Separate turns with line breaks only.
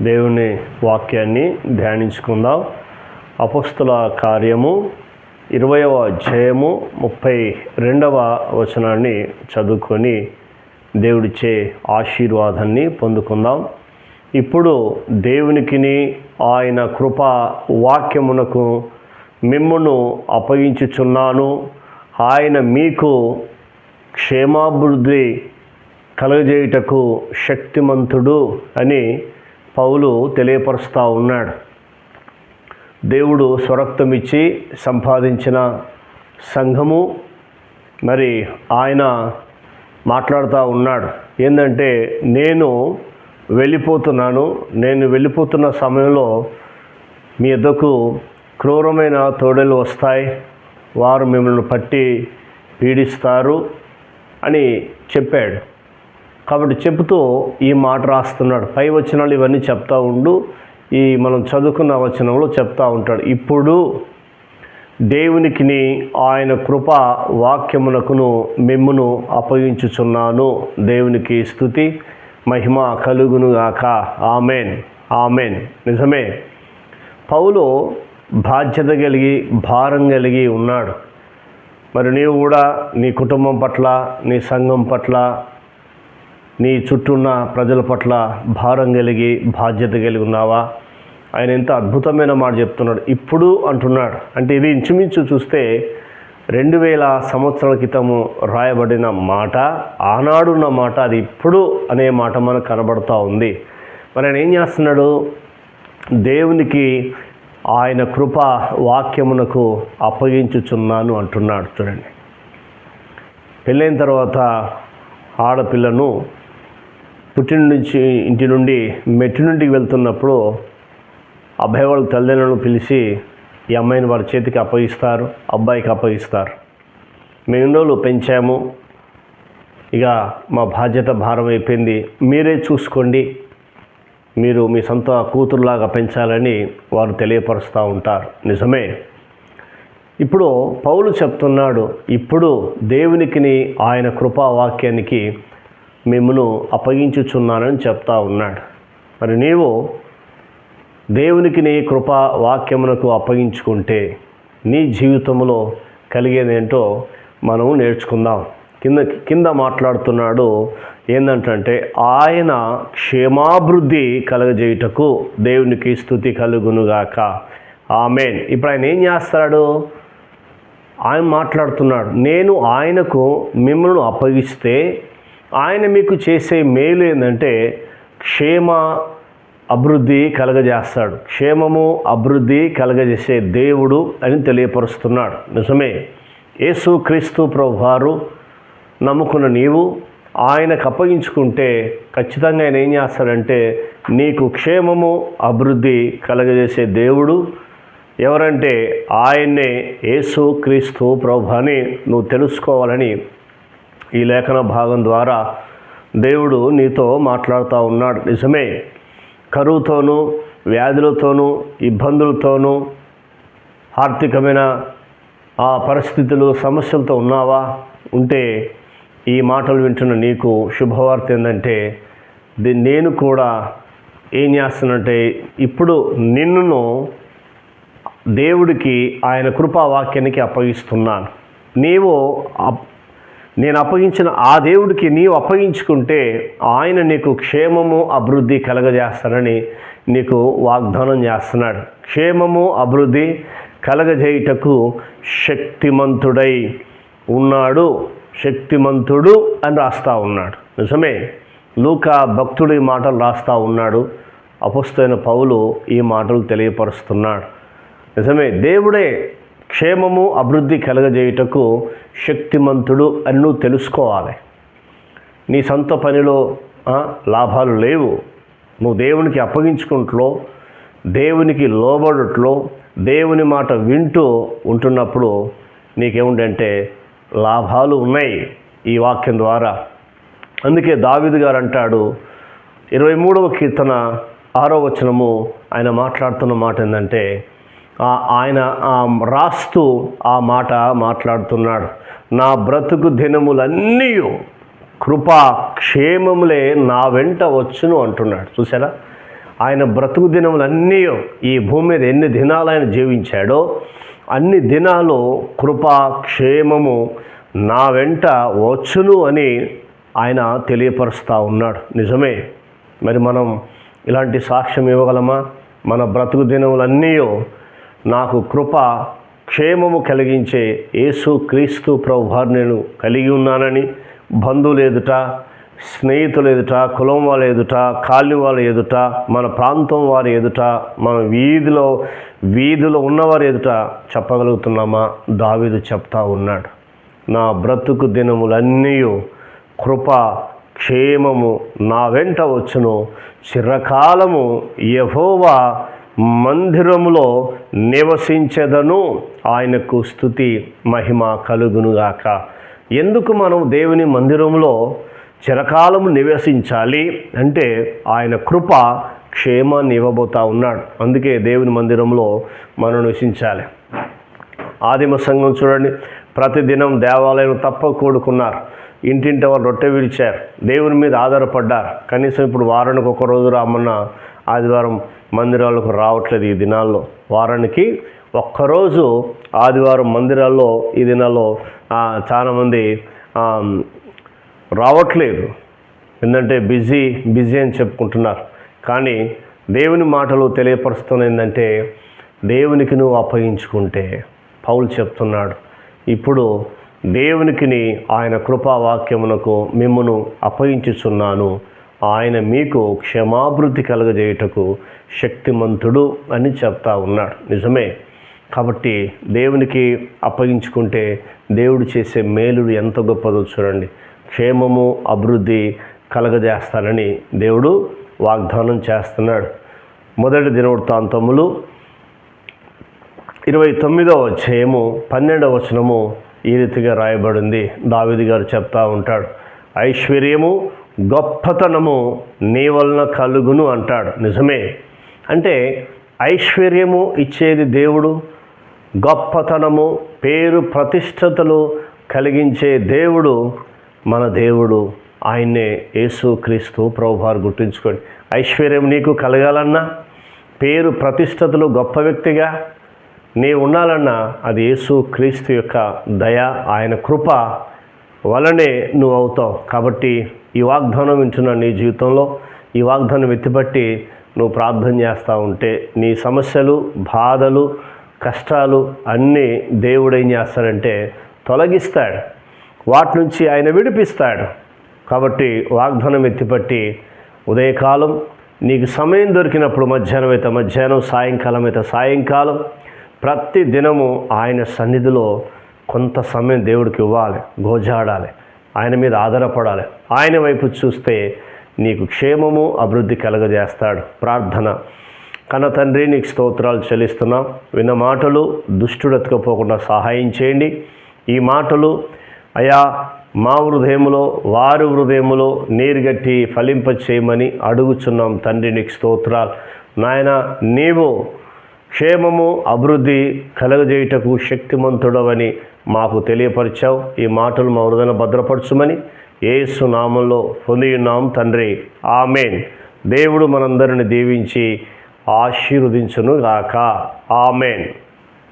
దేవుని వాక్యాన్ని ధ్యానించుకుందాం. అపస్తుల కార్యము ఇరవయవ అధ్యాయము ముప్పై రెండవ వచనాన్ని చదువుకొని దేవుడిచ్చే ఆశీర్వాదాన్ని పొందుకుందాం. ఇప్పుడు దేవునికిని ఆయన కృప వాక్యమునకు మిమ్మును అప్పగించుచున్నాను. ఆయన మీకు క్షేమాభివృద్ధి కలగజేయుటకు శక్తిమంతుడు అని పౌలు తెలియపరుస్తూ ఉన్నాడు. దేవుడు స్వరక్తం ఇచ్చి సంపాదించిన సంఘము మరి ఆయన మాట్లాడుతూ ఉన్నాడు. ఏంటంటే నేను వెళ్ళిపోతున్నాను నేను వెళ్ళిపోతున్న సమయంలో మీ ఎద్దకు క్రూరమైన తోడలు వస్తాయి వారు మిమ్మల్ని పట్టి పీడిస్తారు అని చెప్పాడు. కాబట్టి చెబుతూ ఈ మాట రాస్తున్నాడు. పై వచనాలు ఇవన్నీ చెప్తా ఉండు. ఈ మనం చదువుకున్న వచనంలో చెప్తా ఉంటాడు. ఇప్పుడు దేవునికిని ఆయన కృప వాక్యమునకును మిమ్మును అప్పగించుచున్నాను. దేవునికి స్థుతి మహిమ కలుగునుగాక ఆమెన్. ఆమెన్. నిజమే. పౌలు బాధ్యత కలిగి భారం కలిగి ఉన్నాడు. మరి నీవు కూడా నీ కుటుంబం పట్ల నీ సంఘం పట్ల నీ చుట్టూ ఉన్న ప్రజల పట్ల భారం కలిగి బాధ్యత కలిగి ఉన్నావా? ఆయన ఎంత అద్భుతమైన మాట చెప్తున్నాడు. ఇప్పుడు అంటున్నాడు. అంటే ఇది ఇంచుమించు చూస్తే రెండు వేల సంవత్సరాల క్రితము రాయబడిన మాట ఆనాడున్న మాట అది ఇప్పుడు అనే మాట మనకు కనబడుతూ ఉంది. మరి ఆయన ఏం చేస్తున్నాడు? దేవునికి ఆయన కృప వాక్యమునకు అప్పగించుచున్నాను అంటున్నాడు. చూడండి. పెళ్ళైన తర్వాత ఆడపిల్లను పుట్టిన నుంచి ఇంటి నుండి మెట్టి నుండి వెళ్తున్నప్పుడు అబ్బాయి వాళ్ళ తల్లిదండ్రులను పిలిచి ఈ అమ్మాయిని వారి చేతికి అప్పగిస్తారు అబ్బాయికి అప్పగిస్తారు. మేము రోజులు పెంచాము? ఇక మా బాధ్యత భారం అయిపోయింది. మీరే చూసుకోండి. మీరు మీ సొంత కూతురులాగా పెంచాలని వారు తెలియపరుస్తూ ఉంటారు. నిజమే. ఇప్పుడు పౌలు చెప్తున్నాడు ఇప్పుడు దేవునికిని ఆయన కృపావాక్యానికి మిమ్మను అప్పగించుచున్నానని చెప్తా ఉన్నాడు. మరి నీవు దేవునికి నీ కృప వాక్యమునకు అప్పగించుకుంటే నీ జీవితంలో కలిగేదేంటో మనం నేర్చుకుందాం. కింద కింద మాట్లాడుతున్నాడు ఏంటంటే ఆయన క్షేమాభివృద్ధి కలగజేయుటకు దేవునికి స్థుతి కలుగునుగాక. ఆమెన్. ఇప్పుడు ఆయన ఏం చేస్తాడు? ఆయన మాట్లాడుతున్నాడు నేను ఆయనకు మిమ్మల్ని అప్పగిస్తే ఆయన మీకు చేసే మేలు ఏంటంటే క్షేమ అభివృద్ధి కలగజేస్తాడు. క్షేమము అభివృద్ధి కలగజేసే దేవుడు అని తెలియపరుస్తున్నాడు. నిజమే. యేసు క్రీస్తు ప్రభువారు నమ్ముకున్న నీవు ఆయనకు అప్పగించుకుంటే ఖచ్చితంగా ఆయన ఏం చేస్తాడంటే నీకు క్షేమము అభివృద్ధి కలగజేసే దేవుడు. ఎవరంటే ఆయన్నే యేసు క్రీస్తు ప్రభు అని నువ్వు తెలుసుకోవాలని ఈ లేఖన భాగం ద్వారా దేవుడు నీతో మాట్లాడుతూ ఉన్నాడు. నిజమే. కరువుతోనూ వ్యాధులతోనూ ఇబ్బందులతోనూ ఆర్థికమైన ఆ పరిస్థితులు సమస్యలతో ఉన్నావా? ఉంటే ఈ మాటలు వింటున్న నీకు శుభవార్త ఏంటంటే ది- నేను కూడా ఏం చేస్తానంటే ఇప్పుడు నిన్నును దేవుడికి ఆయన కృపావాక్యానికి అప్పగిస్తున్నాను. నీవు అప్- నేను అప్పగించిన ఆ దేవుడికి నీవు అప్పగించుకుంటే ఆయన నీకు క్షేమము అభివృద్ధి కలగజేస్తానని నీకు వాగ్దానం చేస్తున్నాడు. క్షేమము అభివృద్ధి కలగజేయుటకు శక్తిమంతుడై ఉన్నాడు. శక్తిమంతుడు అని రాస్తా ఉన్నాడు. నిజమే లూకా భక్తుడు ఈ మాటలు రాస్తా ఉన్నాడు. అపుస్తైన పౌలు ఈ మాటలు తెలియపరుస్తున్నాడు. నిజమే దేవుడే క్షేమము అభివృద్ధి కలగజేయుటకు శక్తిమంతుడు అన్ను తెలుసుకోవాలి. నీ సొంత పనిలో లాభాలు లేవు. నువ్వు దేవునికి అప్పగించుకుంట్లో దేవునికి లోబడుట్లో దేవుని మాట వింటూ ఉంటున్నప్పుడు నీకేముండంటే లాభాలు ఉన్నాయి ఈ వాక్యం ద్వారా. అందుకే దావిదు గారు అంటాడు ఇరవై మూడవ కీర్తన ఆరో వచనము ఆయన మాట్లాడుతున్న మాట ఏంటంటే ఆయన రాస్తూ ఆ మాట మాట్లాడుతున్నాడు. నా బ్రతుకు దినములన్నీ కృపా క్షేమములే నా వెంట వచ్చును అంటున్నాడు. చూసారా ఆయన బ్రతుకు దినములన్నీ ఈ భూమి మీద ఎన్ని దినాలు ఆయన జీవించాడో అన్ని దినాలు కృపా క్షేమము నా వెంట వచ్చును అని ఆయన తెలియపరుస్తూ ఉన్నాడు. నిజమే. మరి మనం ఇలాంటి సాక్ష్యం ఇవ్వగలమా? మన బ్రతుకు దినములన్నీ నాకు కృప క్షేమము కలిగించే యేసు క్రీస్తు ప్రభువారు నేను కలిగి ఉన్నానని బంధువులు ఎదుట స్నేహితులు ఎదుట కులం వాళ్ళ ఎదుట కాలనీ వాళ్ళ ఎదుట మన ప్రాంతం వారి ఎదుట మన వీధిలో వీధిలో ఉన్నవారి ఎదుట చెప్పగలుగుతున్నామా? దావీదు చెప్తా ఉన్నాడు. నా బ్రతుకు దినములన్నీ కృప క్షేమము నా వెంట వచ్చును. చిరకాలము యహోవా మందిరములో నివసించదను. ఆయనకు స్థుతి మహిమ కలుగునుగాక. ఎందుకు మనం దేవుని మందిరంలో చిరకాలము నివసించాలి? అంటే ఆయన కృప క్షేమాన్ని ఇవ్వబోతా ఉన్నాడు. అందుకే దేవుని మందిరంలో మనం నివసించాలి. ఆదిమ సంఘం చూడండి. ప్రతిదినం దేవాలయం తప్ప కూడుకున్నారు. ఇంటింటి వారు రొట్టె విడిచారు. దేవుని మీద ఆధారపడ్డారు. కనీసం ఇప్పుడు వారానికి ఒక రోజు రామన్న ఆదివారం మందిరాలకు రావట్లేదు ఈ దినాల్లో. వారానికి ఒక్కరోజు ఆదివారం మందిరాల్లో ఈ దినాల్లో చాలామంది రావట్లేదు. ఎందుకంటే బిజీ బిజీ అని చెప్పుకుంటున్నారు. కానీ దేవుని మాటలు తెలియపరుస్తున్న ఏంటంటే దేవునికి నువ్వు అప్పగించుకుంటే పౌలు చెప్తున్నాడు ఇప్పుడు దేవునికిని ఆయన కృపావాక్యమునకు మిమ్మను అప్పగించుచున్నాను. ఆయన మీకు క్షమాభివృద్ధి కలగజేయుటకు శక్తిమంతుడు అని చెప్తా ఉన్నాడు. నిజమే. కాబట్టి దేవునికి అప్పగించుకుంటే దేవుడు చేసే మేలుడు ఎంత గొప్పదో చూడండి. క్షేమము అభివృద్ధి కలగజేస్తానని దేవుడు వాగ్దానం చేస్తున్నాడు. మొదటి దినవృత్తాంతములు ఇరవై తొమ్మిదవ అధ్యాయము పన్నెండవ వచనము ఈ రీతిగా రాయబడింది. దావిది గారు చెప్తా ఉంటాడు. ఐశ్వర్యము గొప్పతనము నీ వలన కలుగును అంటాడు. నిజమే. అంటే ఐశ్వర్యము ఇచ్చేది దేవుడు గొప్పతనము పేరు ప్రతిష్టతలు కలిగించే దేవుడు మన దేవుడు. ఆయన్నే యేసు క్రీస్తు ప్రభువారు గుర్తుంచుకోండి. ఐశ్వర్యం నీకు కలగాలన్నా పేరు ప్రతిష్టతలు గొప్ప వ్యక్తిగా నీ ఉండాలన్నా అది యేసు క్రీస్తు యొక్క దయ ఆయన కృప వలనే నువ్వు అవుతావు. కాబట్టి ఈ వాగ్దానం వింటున్న నీ జీవితంలో ఈ వాగ్దానం ఎత్తిపట్టి నువ్వు ప్రార్థన చేస్తూ ఉంటే నీ సమస్యలు బాధలు కష్టాలు అన్నీ దేవుడు ఏం చేస్తాడంటే తొలగిస్తాడు. వాటి నుంచి ఆయన విడిపిస్తాడు. కాబట్టి వాగ్దానం ఎత్తిపట్టి ఉదయకాలం నీకు సమయం దొరికినప్పుడు మధ్యాహ్నం అయితే మధ్యాహ్నం సాయంకాలం అయితే సాయంకాలం ప్రతి దినము ఆయన సన్నిధిలో కొంత సమయం దేవుడికి ఇవ్వాలి గోజాడాలి ఆయన మీద ఆధారపడాలి. ఆయన వైపు చూస్తే నీకు క్షేమము అభివృద్ధి కలగజేస్తాడు. ప్రార్థన. కన్న తండ్రి నీకు స్తోత్రాలు చెల్లిస్తున్నాం. విన్న మాటలు దుష్టుడు ఎత్తుకపోకుండా సహాయం చేయండి. ఈ మాటలు అయా మా హృదయములో వారి హృదయములో నీరుగట్టి ఫలింప చేయమని అడుగుచున్నాం తండ్రి నీకు స్తోత్రాలు. నాయన నీవు క్షేమము అభివృద్ధి కలగజేయుటకు శక్తిమంతుడవని మాకు తెలియపరిచావు. ఈ మాటలు మా హృదయ భద్రపరచుమని ఏసు నామంలో పొంది ఉన్నాం తండ్రి. ఆమెన్. దేవుడు మనందరిని దీవించి ఆశీర్వదించును గాక ఆమెన్.